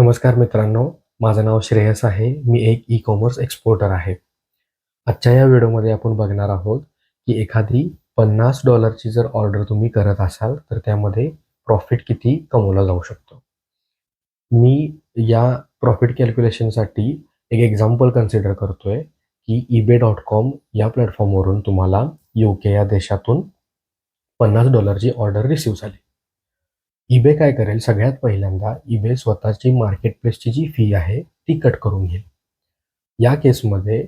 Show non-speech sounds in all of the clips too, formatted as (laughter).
नमस्कार मित्रांनो माझं नाव श्रेयस आहे. मी एक ई कॉमर्स एक्सपोर्टर आहे. आजच्या या व्हिडिओमध्ये आपण बघणार आहोत की एखादी पन्नास डॉलरची जर ऑर्डर तुम्ही करत असाल तर त्यामध्ये प्रॉफिट किती कमवला जाऊ शकतो? मी या प्रॉफिट कॅल्क्युलेशनसाठी एक एक्झाम्पल कन्सिडर करतोय की ईबे डॉट कॉम या प्लॅटफॉर्मवरून तुम्हाला यू के या देशातून पन्नास डॉलरची ऑर्डर रिसीव झाली. ईबे काय करेल? सगळ्यात पहिल्यांदा ईबे स्वतःची मार्केट प्लेसची जी फी आहे ती कट करून घेईल. या केसमध्ये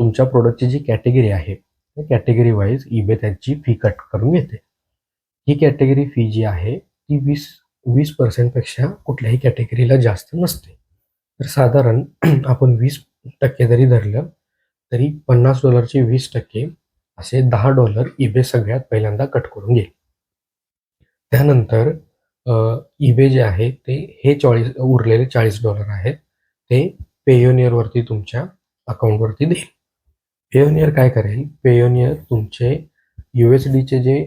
तुमच्या प्रोडक्टची जी कॅटेगरी आहे त्या कॅटेगरी वाईज ईबे त्याची फी कट करून घेते. ही कॅटेगरी फी जी आहे ती वीस वीस पर्सेंटपेक्षा कुठल्याही कॅटेगरीला जास्त नसते. तर साधारण (clears throat) आपण वीस टक्के जरी धरलं तरी पन्नास डॉलरचे वीस टक्के असे दहा डॉलर ईबे सगळ्यात पहिल्यांदा कट करून घेईल. त्यानंतर ईबे जे आहे ते हे चाळीस उरलेले चाळीस डॉलर आहेत. ते पेयोनियरवरती तुमच्या अकाउंटवरती देईल. पेयोनियर काय करेल? पेयोनियर तुमचे यू एस डीचे जे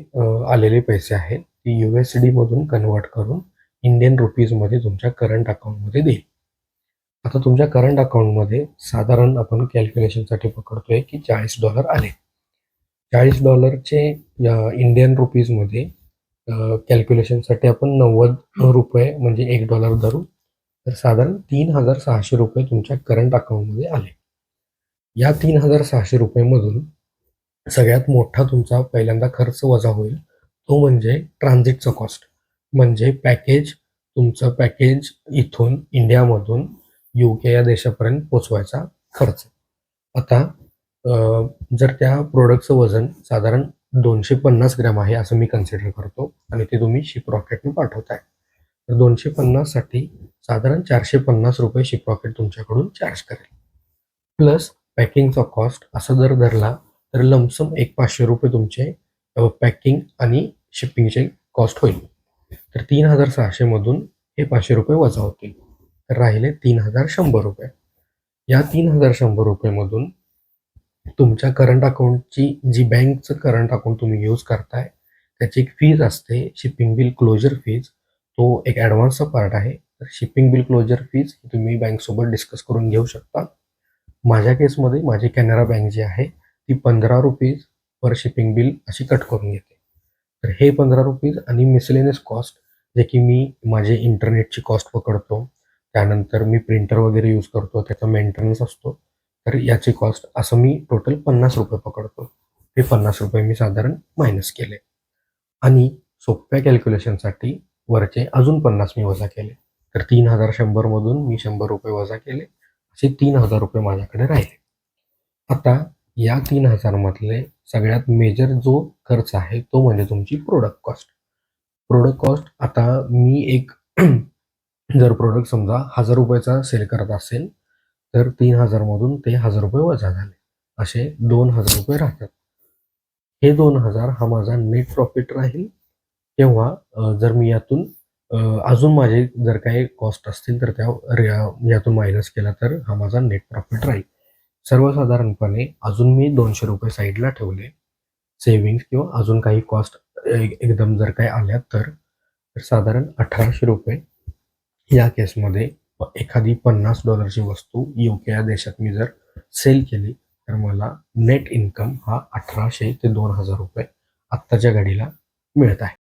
आलेले पैसे आहेत ते यू एस डीमधून कन्वर्ट करून इंडियन रुपीजमध्ये तुमच्या करंट अकाउंटमध्ये देईल. आता तुमच्या करंट अकाउंटमध्ये साधारण आपण कॅल्क्युलेशनसाठी पकडतोय की चाळीस डॉलर आले. चाळीस डॉलरचे इंडियन रुपीजमध्ये कॅल्क्युलेशनसाठी आपण नव्वद रुपये म्हणजे एक डॉलर धरू तर साधारण तीन हजार सहाशे रुपये तुमच्या करंट अकाउंटमध्ये आले. या तीन हजार सहाशे रुपयेमधून सगळ्यात मोठा तुमचा पहिल्यांदा खर्च वजा होईल तो म्हणजे ट्रान्झिटचा कॉस्ट म्हणजे पॅकेज तुमचं पॅकेज इथून इंडियामधून यू के या देशापर्यंत पोचवायचा खर्च. आता जर त्या प्रोडक्टचं वजन साधारण दोनशे पन्नास ग्रॅम आहे असं मी कन्सिडर करतो आणि ते तुम्ही शिप रॉकेटने पाठवताय. तर दोनशे पन्नाससाठी साधारण चारशे पन्नास रुपये शिप रॉकेट तुमच्याकडून चार्ज करेल. प्लस पॅकिंगचा कॉस्ट असं जर धरला तर लमसम एक पाचशे रुपये तुमचे पॅकिंग आणि शिपिंगचे कॉस्ट होईल. तर तीन हजार सहाशेमधून हे पाचशे रुपये वजा होतील. तर राहिले तीन हजार शंभर रुपये. या तीन हजार शंभर रुपयेमधून तुमच्या करंट अकाउंटची जी बँकचं करंट अकाउंट तुम्ही यूज करताय त्याची एक फीज असते शिपिंग बिल क्लोजर फीज तो एक ॲडव्हान्सचा पार्ट आहे. तर शिपिंग बिल क्लोजर फीज तुम्ही बँकसोबत डिस्कस करून घेऊ शकता. माझ्या केसमध्ये माझी कॅनरा बँक जी आहे ती पंधरा रुपीज पर शिपिंग बिल अशी कट करून घेते. तर हे पंधरा रुपीज आणि मिसलेनियस कॉस्ट जे की मी माझे इंटरनेटची कॉस्ट पकडतो. त्यानंतर मी प्रिंटर वगैरे यूज करतो त्याचा मेंटेनन्स असतो. तर याची कॉस्ट असं मी टोटल पन्नास रुपये पकडतो. हे पन्नास रुपये मी साधारण मायनस केले. आणि सोप्या कॅल्क्युलेशनसाठी वरचे अजून पन्नास मी वजा केले. तर तीन हजार शंभरमधून मी शंभर रुपये वजा केले. असे तीन हजार रुपये माझ्याकडे राहिले. आता या तीन हजारमधले सगळ्यात मेजर जो खर्च आहे तो म्हणजे तुमची प्रोडक्ट कॉस्ट प्रोडक्ट कॉस्ट आता मी एक (clears throat) जर प्रोडक्ट समजा हजार रुपयाचा सेल करत असेल तर तीन हजारमधून ते हजार रुपये वजा झाले. असे दोन हजार रुपये राहतात. हे दोन हजार हा माझा नेट प्रॉफिट राहील. किंवा जर मी यातून अजून माझे जर काही कॉस्ट असतील तर त्या यातून मायनस केला तर हा माझा नेट प्रॉफिट राहील. सर्वसाधारणपणे अजून मी दोनशे रुपये साईडला ठेवले. सेव्हिंग किंवा अजून काही कॉस्ट एकदम जर काही आल्या तर साधारण अठराशे रुपये या केसमध्ये एखादी पन्नास डॉलरची वस्तू यू के या देशात मी जर सेल केली तर मला नेट इन्कम हा अठराशे ते दोन हजार रुपये आत्ताच्या घडीला मिळत आहे.